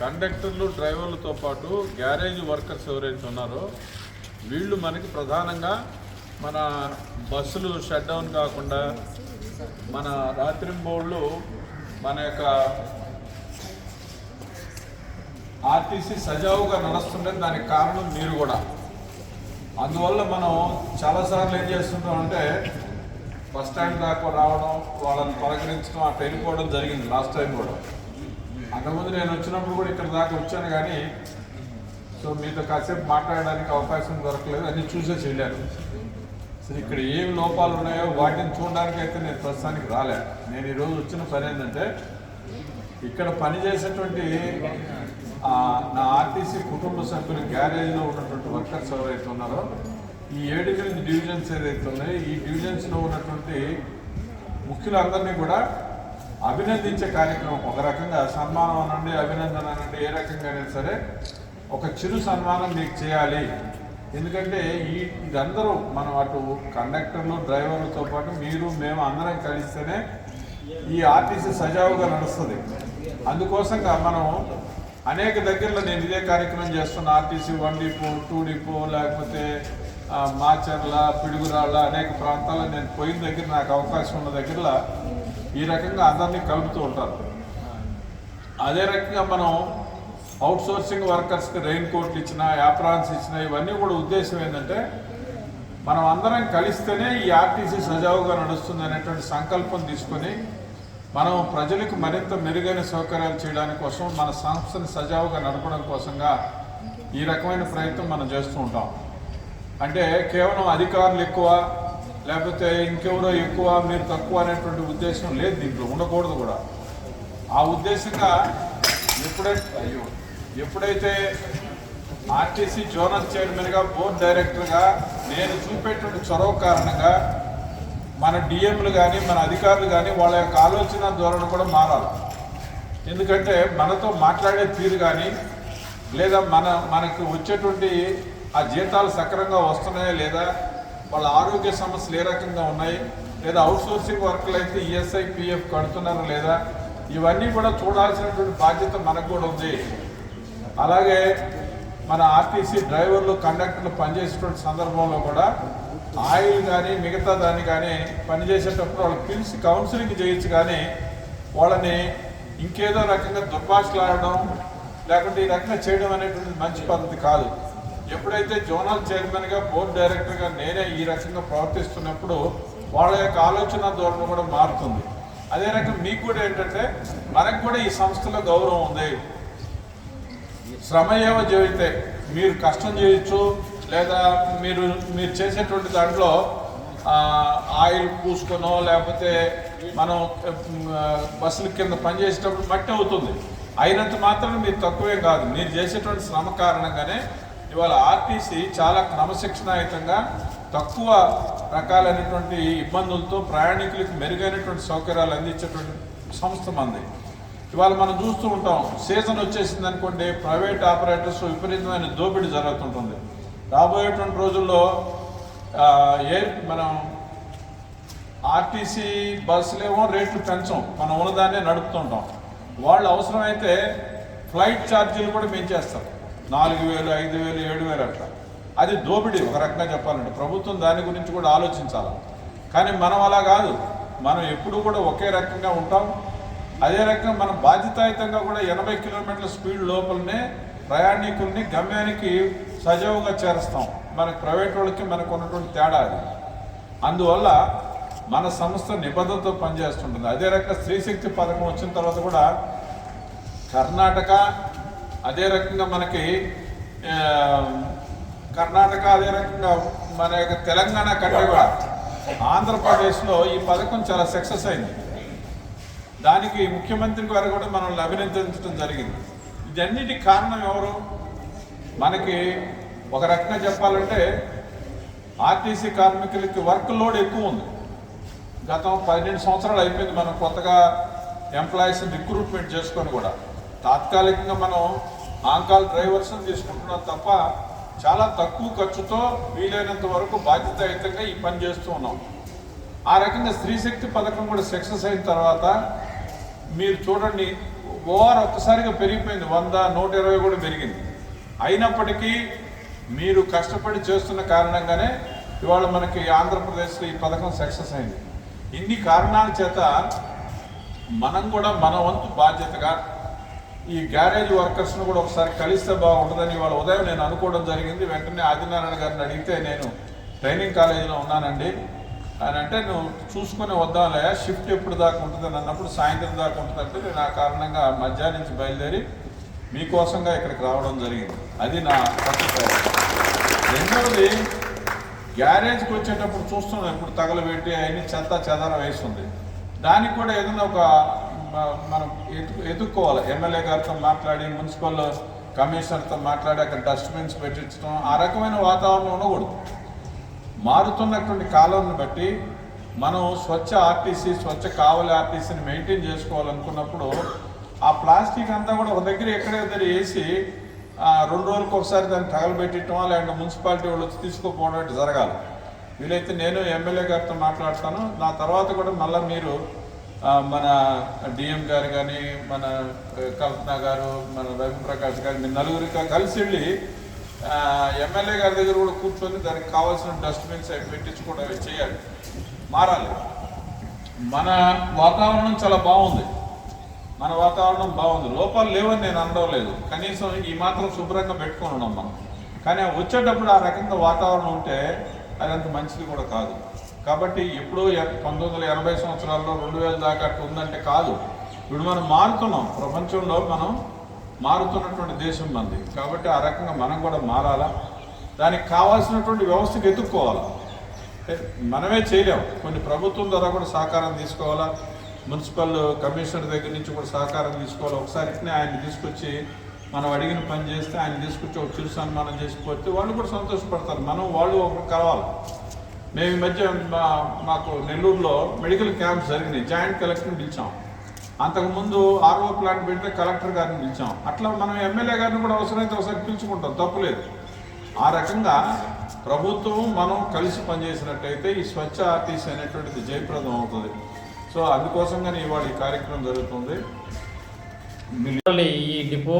కండక్టర్లు డ్రైవర్లతో పాటు garage workers ఎవరైతే ఉన్నారో వీళ్ళు మనకి ప్రధానంగా మన బస్సులు షట్ డౌన్ కాకుండా మన రాత్రింబోళ్ళు మన యొక్క ఆర్టీసీ సజావుగా నడుస్తుంటే దానికి కారణం మీరు కూడా. అందువల్ల మనం చాలాసార్లు ఏం చేస్తుంటాం అంటే బస్ స్టాండ్ దాకా రావడం వాళ్ళని పలకరించడం అటు వెళ్ళిపోవడం జరిగింది లాస్ట్ టైం కూడా. అంతకుముందు నేను వచ్చినప్పుడు కూడా ఇక్కడ దాకా వచ్చాను కానీ సో మీతో కాసేపు మాట్లాడడానికి అవకాశం దొరకలేదు. అన్ని చూసేసి వెళ్ళాను సో ఇక్కడ ఏం లోపాలు ఉన్నాయో వాటిని చూడడానికి అయితే నేను ప్రస్తుతానికి రాలే. నేను ఈరోజు వచ్చిన పని ఏంటంటే ఇక్కడ పనిచేసేటువంటి నా ఆర్టీసీ కుటుంబ సభ్యులు గ్యారేజ్లో ఉన్నటువంటి వర్కర్స్ ఎవరైతే ఉన్నారో ఈ ఏడు ఎనిమిది డివిజన్స్ ఏదైతే ఉన్నాయో ఈ డివిజన్స్లో ఉన్నటువంటి ముఖ్యులందరినీ కూడా అభినందించే కార్యక్రమం. ఒక రకంగా సన్మానం అనండి అభినందన అనండి ఏ అయినా సరే ఒక చిరు సన్మానం మీకు చేయాలి. ఎందుకంటే ఈ ఇదందరూ మనం అటు కండక్టర్లు డ్రైవర్లతో పాటు మీరు మేము అందరం కలిస్తేనే ఈ ఆర్టీసీ సజావుగా నడుస్తుంది. అందుకోసంగా మనం అనేక దగ్గరలో నేను ఇదే కార్యక్రమం చేస్తున్న RTC one depot two depot లేకపోతే మాచర్ల పిడుగురాళ్ళ అనేక ప్రాంతాల్లో నేను పోయిన దగ్గర నాకు అవకాశం ఉన్న దగ్గరలో ఈ రకంగా అందరినీ కలుపుతూ ఉంటారు. అదే రకంగా మనం అవుట్ సోర్సింగ్ వర్కర్స్కి రెయిన్ కోట్లు ఇచ్చిన యాప్రాన్స్ ఇచ్చిన ఇవన్నీ కూడా ఉద్దేశం ఏంటంటే మనం అందరం కలిస్తేనే ఈ ఆర్టీసీ సజావుగా నడుస్తుంది అనేటువంటి సంకల్పం తీసుకొని మనం ప్రజలకు మరింత మెరుగైన సౌకర్యాలు చేయడానికి కోసం మన సంస్థని సజావుగా నడపడం కోసంగా ఈ రకమైన ప్రయత్నం మనం చేస్తూ ఉంటాం. అంటే కేవలం అధికారులు ఎక్కువ లేకపోతే ఇంకెవరో ఎక్కువ మీరు తక్కువ అనేటువంటి ఉద్దేశం లేదు దీంట్లో ఉండకూడదు కూడా. ఆ ఉద్దేశంగా ఎప్పుడైతే అయ్యో ఎప్పుడైతే ఆర్టీసీ జోనల్ చైర్మన్గా బోర్డు డైరెక్టర్గా నేను చూపేటువంటి చొరవ కారణంగా మన డిఎంలు కానీ మన అధికారులు కానీ వాళ్ళ యొక్క ఆలోచన ధోరణి కూడా మారాలి. ఎందుకంటే మనతో మాట్లాడే తీరు కానీ లేదా మన మనకు వచ్చేటువంటి ఆ జీతాలు సక్రమంగా వస్తున్నాయా లేదా వాళ్ళ ఆరోగ్య సమస్యలు ఏ రకంగా ఉన్నాయి? లేదా అవుట్సోర్సింగ్ వర్క్లు అయితే ఈఎస్ఐ పిఎఫ్ కడుతున్నారా లేదా? ఇవన్నీ కూడా చూడాల్సినటువంటి బాధ్యత మనకు కూడా ఉంది. అలాగే మన ఆర్టీసీ డ్రైవర్లు కండక్టర్లు పనిచేసేటువంటి సందర్భంలో కూడా ఆయిల్ కానీ మిగతా దాన్ని కానీ పనిచేసేటప్పుడు వాళ్ళు పిలిచి కౌన్సిలింగ్ చేయొచ్చు కానీ వాళ్ళని ఇంకేదో రకంగా దుర్భాషలాడడం లేకుంటే ఈ రకంగా చేయడం అనేటువంటిది మంచి పద్ధతి కాదు. ఎప్పుడైతే జోనల్ చైర్మన్గా బోర్డు డైరెక్టర్గా నేనే ఈ రకంగా ప్రవర్తిస్తున్నప్పుడు వాళ్ళ యొక్క ఆలోచన ధోరణి కూడా మారుతుంది. అదే రకం మీకు కూడా ఏంటంటే మనకు కూడా ఈ సంస్థలో గౌరవం ఉంది. శ్రమయేవ జీవితే మీరు కష్టం చేయొచ్చు లేదా మీరు మీరు చేసేటువంటి దాంట్లో ఆయిల్ పూసుకొనో లేకపోతే మనం బస్సుల కింద పనిచేసేటప్పుడు మట్టి అవుతుంది. అయినంత మాత్రం మీరు తక్కువే కాదు. మీరు చేసేటువంటి శ్రమ కారణంగానే ఇవాళ ఆర్టీసీ చాలా క్రమశిక్షణాయుతంగా తక్కువ రకాలైనటువంటి ఇబ్బందులతో ప్రయాణికులకు మెరుగైనటువంటి సౌకర్యాలు అందించేటువంటి సంస్థ మంది. ఇవాళ మనం చూస్తూ ఉంటాం సీజన్ వచ్చేసింది అనుకోండి ప్రైవేట్ ఆపరేటర్స్ విపరీతమైన దోపిడీ జరుగుతుంటుంది. రాబోయేటువంటి రోజుల్లో ఏ మనం ఆర్టీసీ బస్సులేమో రేట్లు పెంచం మనం ఉన్నదాన్నే నడుపుతుంటాం. వాళ్ళు అవసరమైతే ఫ్లైట్ ఛార్జీలు కూడా పెంచేస్తారు నాలుగు వేలు ఐదు వేలు ఏడు వేలు అట్లా. అది దోపిడీ ఒక రకంగా చెప్పాలండి ప్రభుత్వం దాని గురించి కూడా ఆలోచించాలి? కానీ మనం అలా కాదు. మనం ఎప్పుడు కూడా ఒకే రకంగా ఉంటాం. అదే రకంగా మనం బాధ్యతాయుతంగా కూడా ఎనభై కిలోమీటర్ల స్పీడ్ లోపలనే ప్రయాణికుల్ని గమ్యానికి సజావుగా చేరుస్తాం. మనకు ప్రైవేట్ వాళ్ళకి మనకు ఉన్నటువంటి తేడా అది. అందువల్ల మన సంస్థ నిబద్ధతతో పనిచేస్తుంటుంది. అదే రకంగా స్త్రీశక్తి పథకం వచ్చిన తర్వాత కూడా కర్ణాటక అదే రకంగా మనకి కర్ణాటక అదే రకంగా మన యొక్క తెలంగాణ కంటే కూడా ఆంధ్రప్రదేశ్లో ఈ పథకం చాలా సక్సెస్ అయింది. దానికి ముఖ్యమంత్రి గారు కూడా మనల్ని అభినందించడం జరిగింది. ఇదన్నిటి కారణం ఎవరు? మనకి ఒక రకంగా చెప్పాలంటే ఆర్టీసీ కార్మికులకి వర్క్ లోడ్ ఎక్కువ ఉంది. గతం పన్నెండు సంవత్సరాలు అయిపోయింది మనం కొత్తగా ఎంప్లాయీస్ రిక్రూట్మెంట్ చేసుకొని కూడా. తాత్కాలికంగా మనం ఆంకాల్ డ్రైవర్స్ని తీసుకుంటున్నాం తప్ప చాలా తక్కువ ఖర్చుతో వీలైనంత వరకు బాధ్యతాయుతంగా ఈ పని చేస్తూ ఉన్నాం. ఆ రకంగా స్త్రీశక్తి పథకం కూడా సక్సెస్ అయిన తర్వాత మీరు చూడండి ఓవర్ ఒక్కసారిగా పెరిగిపోయింది. వంద నూట ఇరవై కూడా పెరిగింది. అయినప్పటికీ మీరు కష్టపడి చేస్తున్న కారణంగానే ఇవాళ మనకి ఆంధ్రప్రదేశ్లో ఈ పథకం సక్సెస్ అయింది. ఇన్ని కారణాల చేత మనం కూడా మన వంతు బాధ్యతగా ఈ గ్యారేజ్ వర్కర్స్ను కూడా ఒకసారి కలిస్తే బాగుంటుందని వాళ్ళ ఉదయం నేను అనుకోవడం జరిగింది. వెంటనే ఆదినారాయణ గారిని అడిగితే నేను ట్రైనింగ్ కాలేజీలో ఉన్నానండి. అని అంటే నువ్వు చూసుకుని వద్దాంలే షిఫ్ట్ ఎప్పుడు దాకా ఉంటుంది అన్నప్పుడు సాయంత్రం దాకా ఉంటుందంటే నేను ఆ కారణంగా మధ్యాహ్నం నుంచి బయలుదేరి మీకోసంగా ఇక్కడికి రావడం జరిగింది. అది నా ఫస్ట్ రెండవది గ్యారేజ్కి వచ్చేటప్పుడు చూస్తున్నాం ఇప్పుడు తగలబెట్టి అవన్నీ చెత్త చెదర వేస్తుంది దానికి కూడా ఏదైనా ఒక మనం ఎదు ఎదుక్కోవాలి ఎమ్మెల్యే గారితో మాట్లాడి మున్సిపల్ కమిషనర్తో మాట్లాడి అక్కడ డస్ట్బిన్స్ పెట్టించడం ఆ రకమైన వాతావరణం ఉండకూడదు. మారుతున్నటువంటి కాలాన్ని బట్టి మనం స్వచ్ఛ ఆర్టీసీ స్వచ్ఛ కావలి ఆర్టీసీని మెయింటైన్ చేసుకోవాలనుకున్నప్పుడు ఆ ప్లాస్టిక్ అంతా కూడా ఒక దగ్గర ఎక్కడే దగ్గర వేసి రెండు రోజులకు ఒకసారి దాన్ని తగలబెట్టడం లేదంటే మున్సిపాలిటీ వాళ్ళు వచ్చి తీసుకుపోవడం జరగాలి. వీలైతే నేను ఎమ్మెల్యే గారితో మాట్లాడతాను. నా తర్వాత కూడా మళ్ళీ మీరు మన డిఎం గారు కానీ మన కల్పన గారు మన రవిప్రకాష్ గారు మీ నలుగురి కలిసి వెళ్ళి ఎమ్మెల్యే గారి దగ్గర కూడా కూర్చొని దానికి కావాల్సిన డస్ట్బిన్స్ అవి పెట్టించుకోవడం అవి చేయాలి. మారాలి. మన వాతావరణం చాలా బాగుంది. మన వాతావరణం బాగుంది. లోపాలు లేవని నేను అనడం లేదు. కనీసం ఈ మాత్రం శుభ్రంగా పెట్టుకొని ఉన్నాం మనం. కానీ వచ్చేటప్పుడు ఆ రకంగా వాతావరణం ఉంటే అది అంత మంచిది కూడా కాదు. కాబట్టి ఎప్పుడో ఎ- పంతొమ్మిది వందల ఎనభై సంవత్సరాల్లో రెండు వేల దాకా అట్లా ఉందంటే కాదు. ఇప్పుడు మనం మారుతున్నాం. ప్రపంచంలో మనం మారుతున్నటువంటి దేశం మంది కాబట్టి ఆ రకంగా మనం కూడా మారాలా? దానికి కావాల్సినటువంటి వ్యవస్థకు ఎత్తుక్కోవాలా మనమే చేయలేం. కొన్ని ప్రభుత్వం ద్వారా కూడా సహకారం తీసుకోవాలా? మున్సిపల్ కమిషనర్ దగ్గర నుంచి కూడా సహకారం తీసుకోవాలి? ఒకసారి ఆయన తీసుకొచ్చి మనం అడిగిన పని చేస్తే ఆయన తీసుకొచ్చి ఒక చిరు సన్మానం చేసిపోతే వాళ్ళు కూడా సంతోషపడతారు. మనం వాళ్ళు ఒకరు కలవాలి. మేము ఈ మధ్య మా మాకు నెల్లూరులో మెడికల్ క్యాంప్ జరిగినాయి జాయింట్ కలెక్టర్ని పిలిచాం. అంతకుముందు ఆర్ఓ ప్లాంట్ పెడితే కలెక్టర్ గారిని పిలిచాం. అట్లా మనం ఎమ్మెల్యే గారిని కూడా అవసరమైతే ఒకసారి పిలుచుకుంటాం. తప్పులేదు. ఆ రకంగా ప్రభుత్వం మనం కలిసి పనిచేసినట్టయితే ఈ స్వచ్ఛ ఆర్టీసీ అనేటువంటిది జయప్రదం అవుతుంది. సో అందుకోసంగానే ఇవాళ ఈ కార్యక్రమం జరుగుతుంది. ఈ డిపో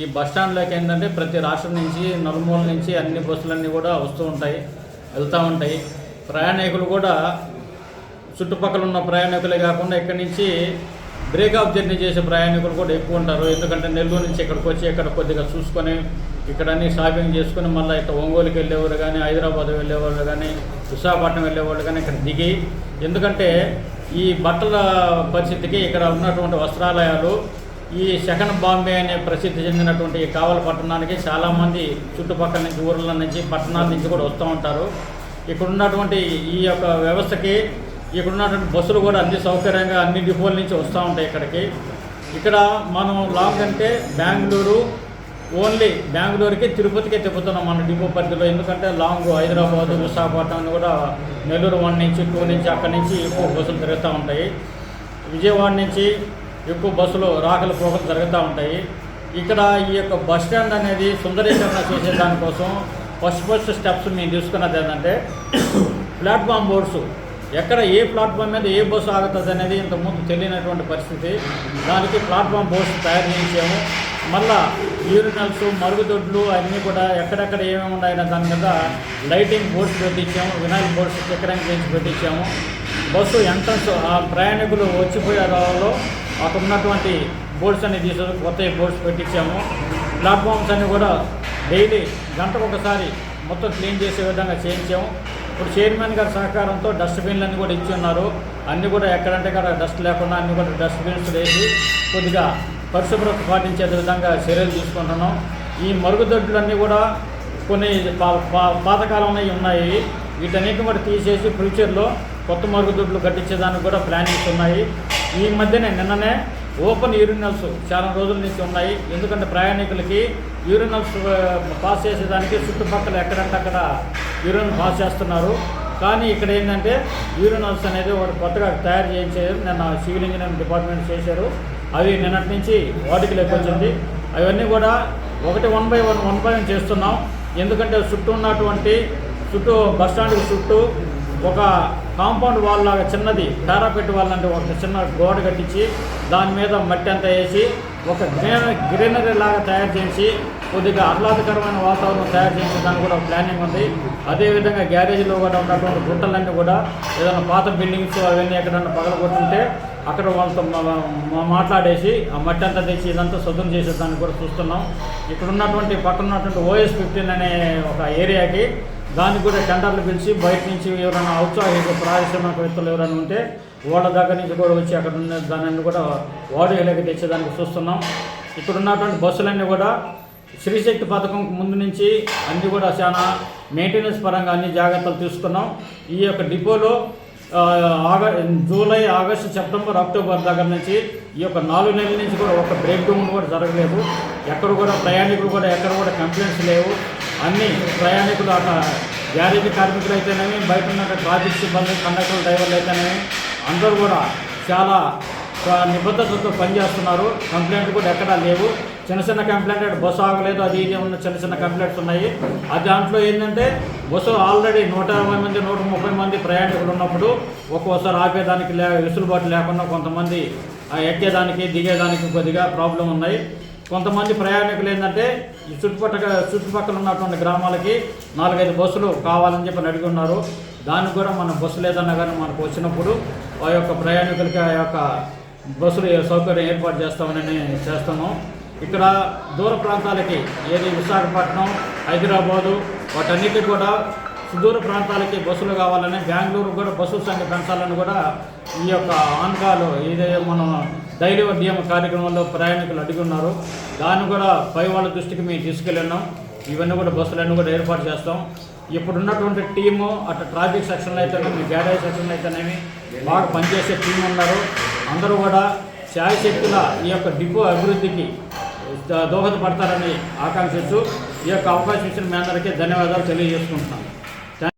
ఈ బస్ స్టాండ్లోకి ఏంటంటే ప్రతి రాష్ట్రం నుంచి నలుమూల నుంచి అన్ని బస్సులన్నీ కూడా వస్తూ ఉంటాయి వెళ్తూ ఉంటాయి. ప్రయాణికులు కూడా చుట్టుపక్కల ఉన్న ప్రయాణికులే కాకుండా ఇక్కడి నుంచి బ్రేక్ ఆఫ్ జర్నీ చేసే ప్రయాణికులు కూడా ఎక్కువ ఉంటారు. ఎందుకంటే నెల్లూరు నుంచి ఇక్కడికి వచ్చి ఇక్కడ కొద్దిగా చూసుకొని ఇక్కడ అన్ని షాపింగ్ చేసుకొని మళ్ళీ ఇట్లా ఒంగోలుకి వెళ్ళేవారు కానీ హైదరాబాద్ వెళ్ళేవాళ్ళు కానీ విశాఖపట్నం వెళ్ళేవాళ్ళు కానీ ఇక్కడ దిగి ఎందుకంటే ఈ బట్టల పరిస్థితికి ఇక్కడ ఉన్నటువంటి వస్త్రాలయాలు ఈ సెకండ్ బాంబే అనే ప్రసిద్ధి చెందినటువంటి కావల పట్టణానికి చాలామంది చుట్టుపక్కల నుంచి ఊర్ల నుంచి పట్టణాల నుంచి కూడా వస్తూ ఉంటారు. ఇక్కడ ఉన్నటువంటి ఈ యొక్క వ్యవస్థకి ఇక్కడ ఉన్నటువంటి బస్సులు కూడా అన్ని సౌకర్యంగా అన్ని డిపోల నుంచి వస్తూ ఉంటాయి ఇక్కడికి. ఇక్కడ మనం లాంగ్ అంటే బెంగళూరు ఓన్లీ బెంగళూరుకి తిరుపతికే తిప్పుతున్నాం మన డిపో పరిధిలో. ఎందుకంటే లాంగ్ హైదరాబాద్ విశాఖపట్నం కూడా నెల్లూరు వన్ నుంచి టూ నుంచి అక్కడి నుంచి ఎక్కువ బస్సులు తిరుగుతూ ఉంటాయి. విజయవాడ నుంచి ఎక్కువ బస్సులు రాకలు పోకలు జరుగుతూ ఉంటాయి. ఇక్కడ ఈ యొక్క బస్ స్టాండ్ అనేది సుందరీకరణ చేసే దానికోసం ఫస్ట్ ఫస్ట్ స్టెప్స్ మేము తీసుకున్నది ఏంటంటే ప్లాట్ఫామ్ బోర్డ్స్. ఎక్కడ ఏ ప్లాట్ఫామ్ మీద ఏ బస్సు ఆగుతుంది అనేది ఇంతకుముందు తెలియనటువంటి పరిస్థితి. దానికి ప్లాట్ఫామ్ బోర్డ్స్ తయారు చేయించాము మళ్ళా యూరినల్స్ మరుగుదొడ్లు అన్నీ కూడా ఎక్కడెక్కడ ఏమేమి ఉన్నాయన్న దాని మీద లైటింగ్ బోర్డ్స్ పెట్టించాము వినాయక్ బోర్డ్స్ చక్రానికి చేసి పెట్టించాము. బస్సు ఎంట్రన్స్ ఆ ప్రయాణికులు వచ్చిపోయే దారిలో అక్కడ ఉన్నటువంటి బోర్డ్స్ అన్ని తీసు కొత్త బోర్డ్స్ పెట్టించాము. ప్లాట్ఫామ్స్ అన్నీ కూడా డైలీ గంటకు ఒకసారి మొత్తం క్లీన్ చేసే విధంగా చేయించాము. ఇప్పుడు చైర్మన్ గారి సహకారంతో డస్ట్బిన్లు అన్ని కూడా ఇచ్చి ఉన్నారు. అన్నీ కూడా ఎక్కడంటే అక్కడ డస్ట్ లేకుండా అన్ని కూడా డస్ట్బిన్స్ వేసి కొద్దిగా పరిశుభ్రత పాటించే విధంగా చర్యలు తీసుకుంటున్నాం. ఈ మరుగుదొడ్లన్నీ కూడా కొన్ని పా- పా- పాతకాలంలో ఉన్నాయి. వీటన్నిటిని కూడా తీసేసి ఫ్యూచర్లో కొత్త మరుగుదొడ్లు కట్టించేదానికి కూడా ప్లానింగ్స్ ఉన్నాయి. ఈ మధ్యనే నిన్ననే ఓపెన్ యూరినల్స్ చాలా రోజుల నుంచి ఉన్నాయి. ఎందుకంటే ప్రయాణికులకి యూరినల్స్ పాస్ చేసేదానికి చుట్టుపక్కల ఎక్కడంటే అక్కడ యూరిన్ పాస్ చేస్తున్నారు. కానీ ఇక్కడ ఏంటంటే యూరినల్స్ అనేది ఒకటి కొత్తగా తయారు చేయించారు నిన్న సివిల్ ఇంజనీరింగ్ డిపార్ట్మెంట్ చేశారు. అవి నిన్నటి నుంచి వాటికి లెక్కొచ్చింది అవన్నీ కూడా ఒకటి one by one one by one చేస్తున్నాం. ఎందుకంటే చుట్టూ ఉన్నటువంటి చుట్టూ బస్ స్టాండ్కి చుట్టూ ఒక కాంపౌండ్ వాల్ లాగా చిన్నది పారాపెట్ వాల్ అంటే ఒక చిన్న గోడ కట్టించి దాని మీద మట్టి అంతా వేసి ఒక గ్రీన గ్రీనరీ లాగా తయారు చేసి కొద్దిగా ఆహ్లాదకరమైన వాతావరణం తయారు చేసి దానికి కూడా ప్లానింగ్ ఉంది. అదేవిధంగా గ్యారేజ్లో కూడా ఉన్నటువంటి గుంటలన్నీ కూడా ఏదైనా పాత బిల్డింగ్స్ అవన్నీ ఎక్కడన్నా పగలగొట్టుంటే అక్కడ వాళ్ళతో మా- మాట్లాడేసి ఆ మట్టి అంతా తెచ్చి ఇదంతా శుద్ధం చేసేదాన్ని కూడా చూస్తున్నాం. ఇక్కడ ఉన్నటువంటి పక్కన ఉన్నటువంటి ఓఎస్ ఫిఫ్టీన్ అనే ఒక ఏరియాకి దానికి కూడా టెండర్లు పిలిచి బయట నుంచి ఎవరైనా ఔత్సాహిక పారిశ్రామికవేత్తలు ఎవరైనా ఉంటే వాళ్ళ దగ్గర నుంచి కూడా వచ్చి అక్కడ ఉన్న దానిని కూడా వాడుకలోకి తెచ్చేదానికి చూస్తున్నాం. ఇక్కడ ఉన్నటువంటి బస్సులన్నీ కూడా శ్రీశక్తి పథకం ముందు నుంచి అన్నీ కూడా చాలా మెయింటెనెన్స్ పరంగా అన్ని జాగ్రత్తలు తీసుకున్నాం. ఈ యొక్క డిపోలో ఆగస్ ఆగ జూలై ఆగస్టు సెప్టెంబర్ అక్టోబర్ దగ్గర నుంచి ఈ యొక్క నాలుగు నెలల నుంచి కూడా ఒక బ్రేక్ డౌన్ కూడా జరగలేదు. ఎక్కడ కూడా ప్రయాణికులు కూడా ఎక్కడ కూడా కంప్లైంట్స్ లేవు. అన్ని ప్రయాణికులు అక్కడ గ్యారేజీ కార్మికులు అయితేనేమి బయట ఉన్న ట్రాఫిక్ సిబ్బంది కండక్టర్ డ్రైవర్లు అయితేనేమి అందరూ కూడా చాలా నిబద్ధతతో పనిచేస్తున్నారు. కంప్లైంట్ కూడా ఎక్కడా లేవు. చిన్న చిన్న కంప్లైంట్ అంటే బస్సు ఆగలేదు అది ఇది ఉన్న చిన్న చిన్న కంప్లైంట్స్ ఉన్నాయి. ఆ దాంట్లో ఏంటంటే బస్సు ఆల్రెడీ నూట ఇరవై మంది నూట ముప్పై మంది ప్రయాణికులు ఉన్నప్పుడు ఒక్కోసారి ఆపేదానికి లే వెసులుబాటు లేకుండా కొంతమంది ఎక్కేదానికి దిగేదానికి కొద్దిగా ప్రాబ్లం ఉన్నాయి. కొంతమంది ప్రయాణికులు ఏంటంటే ఈ చుట్టుపక్కల చుట్టుపక్కల ఉన్నటువంటి గ్రామాలకి నాలుగైదు బస్సులు కావాలని చెప్పి అడిగి ఉన్నారు. దానికి కూడా మన బస్సు లేదన్నా కానీ మనకు వచ్చినప్పుడు ఆ యొక్క ప్రయాణికులకి ఆ యొక్క బస్సులు సౌకర్యం ఏర్పాటు చేస్తామని చేస్తాము ఇక్కడ దూర ప్రాంతాలకి ఏది విశాఖపట్నం హైదరాబాదు వాటన్నిటికీ కూడా సుదూర ప్రాంతాలకి బస్సులు కావాలని బెంగళూరు కూడా బస్సుల సంఖ్య పెంచాలని కూడా ఈ యొక్క ఆన్కాలు ఇదే మనం డైలీ ఉద్యమ కార్యక్రమంలో ప్రయాణికులు అడుగున్నారు దాన్ని కూడా పై వాళ్ళ దృష్టికి మేము తీసుకెళ్ళినాం. ఇవన్నీ కూడా బస్సులన్నీ కూడా ఏర్పాటు చేస్తాం. ఇప్పుడు ఉన్నటువంటి టీము అటు ట్రాఫిక్ సెక్షన్లో అయితేనేమి గ్యారేజ్ సెక్షన్లో అయితేనేమి బాగా పనిచేసే టీం ఉన్నారు. అందరూ కూడా శాయశక్తుల ఈ యొక్క డిపో అభివృద్ధికి దోహదపడతారని ఆకాంక్షిస్తూ ఈ యొక్క అవకాశం ఇచ్చిన మీ అందరికీ ధన్యవాదాలు తెలియజేసుకుంటున్నాను